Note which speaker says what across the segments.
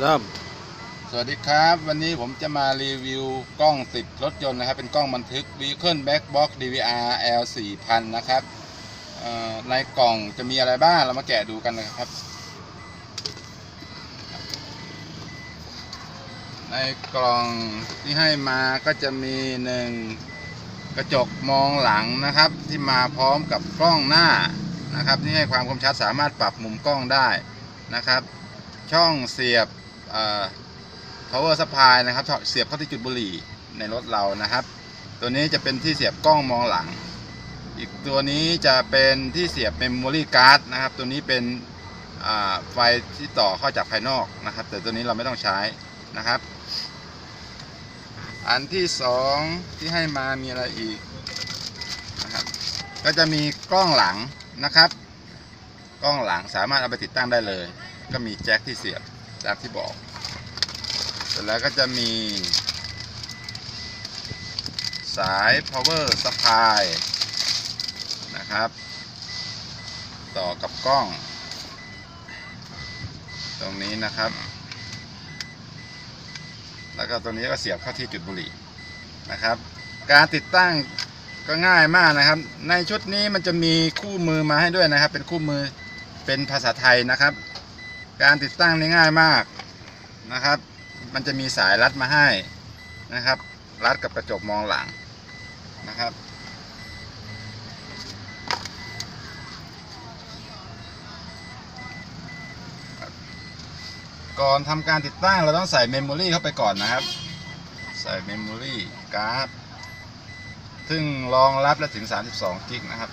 Speaker 1: เริ่ม
Speaker 2: สวัสดีครับ วันนี้ผมจะมารีวิวกล้องติดรถยนต์นะครับ เป็นกล้องบันทึก Vehicle Back Box DVR L 4000นะครับในกล่องจะมีอะไรบ้าง เรามาแกะดูกันนะครับ ในกล่องที่ให้มาก็จะมีหนึ่งกระจกมองหลังนะครับ ที่มาพร้อมกับกล้องหน้านะครับที่ให้ความคมชัดสามารถปรับมุมกล้องได้นะครับ ช่องเสียบ power supply นะครับเสียบเข้าที่จุดบุหรี่ในรถเรานะครับ ตัวนี้จะเป็นที่เสียบกล้องมองหลัง อีกตัวนี้จะเป็นที่เสียบ memory card นะครับ ตัวนี้เป็นไฟที่ต่อเข้าจากภายนอกนะครับ แต่ตัวนี้เราไม่ต้องใช้นะครับ อันที่สองที่ให้มามีอะไรอีกนะครับก็จะมีกล้องหลังนะครับ กล้องหลังสามารถเอาไปติดตั้งได้เลย ก็มีแจ็คที่เสียบ ตามที่บอก เสร็จแล้วก็จะมี สาย power supply นะครับ ต่อกับกล้อง ตรงนี้นะครับ แล้วก็ตรงนี้ก็เสียบเข้าที่จุดบุหรี่นะครับ การติดตั้งก็ง่ายมากนะครับ ในชุดนี้มันจะมีคู่มือมาให้ด้วยนะครับ เป็นคู่มือเป็นภาษาไทยนะครับ การติดตั้งนี่ง่ายมากนะครับ มันจะมีสายรัดมาให้นะครับ รัดกับกระจกมองหลังนะครับ ก่อนทำการติดตั้งเราต้องใส่เมมโมรี่เข้าไปก่อนนะครับ ใส่เมมโมรี่การ์ดซึ่งรองรับและถึง 32 กิกนะครับ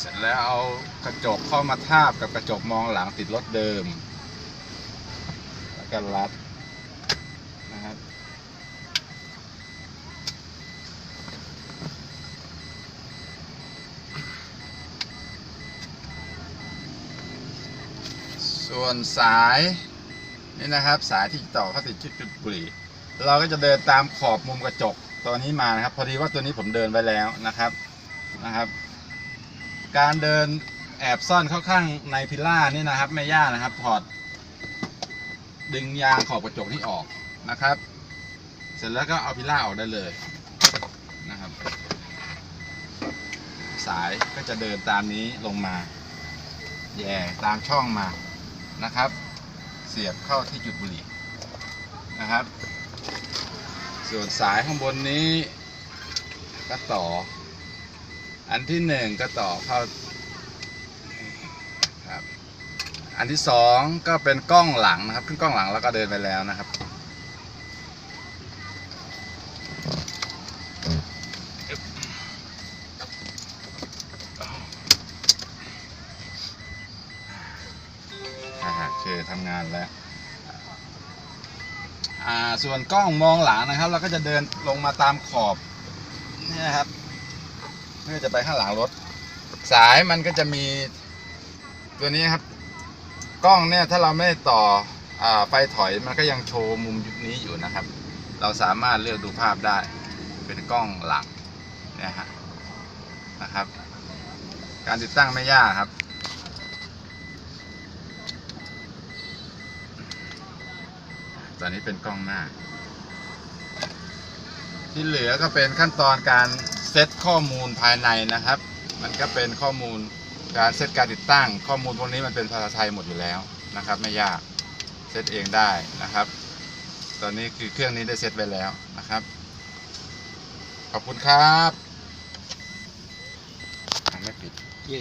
Speaker 2: เสร็จแล้วเอากระจกเข้ามาทาบกับกระจกมองหลังติดรถเดิม แล้วก็รัดนะครับส่วนสายนี่นะครับสายที่ต่อเข้าติดชุดจุดบุหรี่เราก็จะเดินตามขอบมุมกระจกตัวนี้มานะครับ พอดีว่าตัวนี้ผมเดินไว้แล้วนะครับนะครับ การเดินแอบซ่อนเข้าข้างในพิล่านี่นะครับไม่ยากนะครับถอด ดึงยางขอบกระจกนี่ออกนะครับ เสร็จแล้วก็เอาพิล่าออกได้เลยนะครับ สายก็จะเดินตามนี้ลงมา แย่ตามช่องมานะครับ เสียบเข้าที่จุดบุหรี่นะครับ ส่วนสายข้างบนนี้ก็ต่อ อันที่หนึ่งก็ต่อเข้าครับ อันที่สองก็เป็นกล้องหลังนะครับ ขึ้นกล้องหลังแล้วก็เดินไปแล้วนะครับโอเคทำงานแล้วอ่าส่วนกล้องมองหลังนะครับ เราก็จะเดินลงมาตามขอบนี่นะครับ เพื่อจะไปข้างหลังรถ สายมันก็จะมีตัวนี้ครับ กล้องเนี่ยถ้าเราไม่ต่ออไฟถอยมันก็ยังโชว์มุมนี้อยู่นะครับ เราสามารถเลือกดูภาพได้ เป็นกล้องหลังนี่ยฮะนะครับ การติดตั้งไม่ยากครับตอนนี้เป็นกล้องหน้า ที่เหลือก็เป็นขั้นตอนการ ซตข้อมูลภายในนะครับ มันก็เป็นข้อมูลการเซตการติดตั้ง ข้อมูลพวกนี้มันเป็นภาษาไทยหมดอยู่แล้วนะครับ ไม่ยากเซตเองได้นะครับ ตอนนี้คือเครื่องนี้ได้เซตไว้แล้วนะครับ ขอบคุณครับไม่ปิด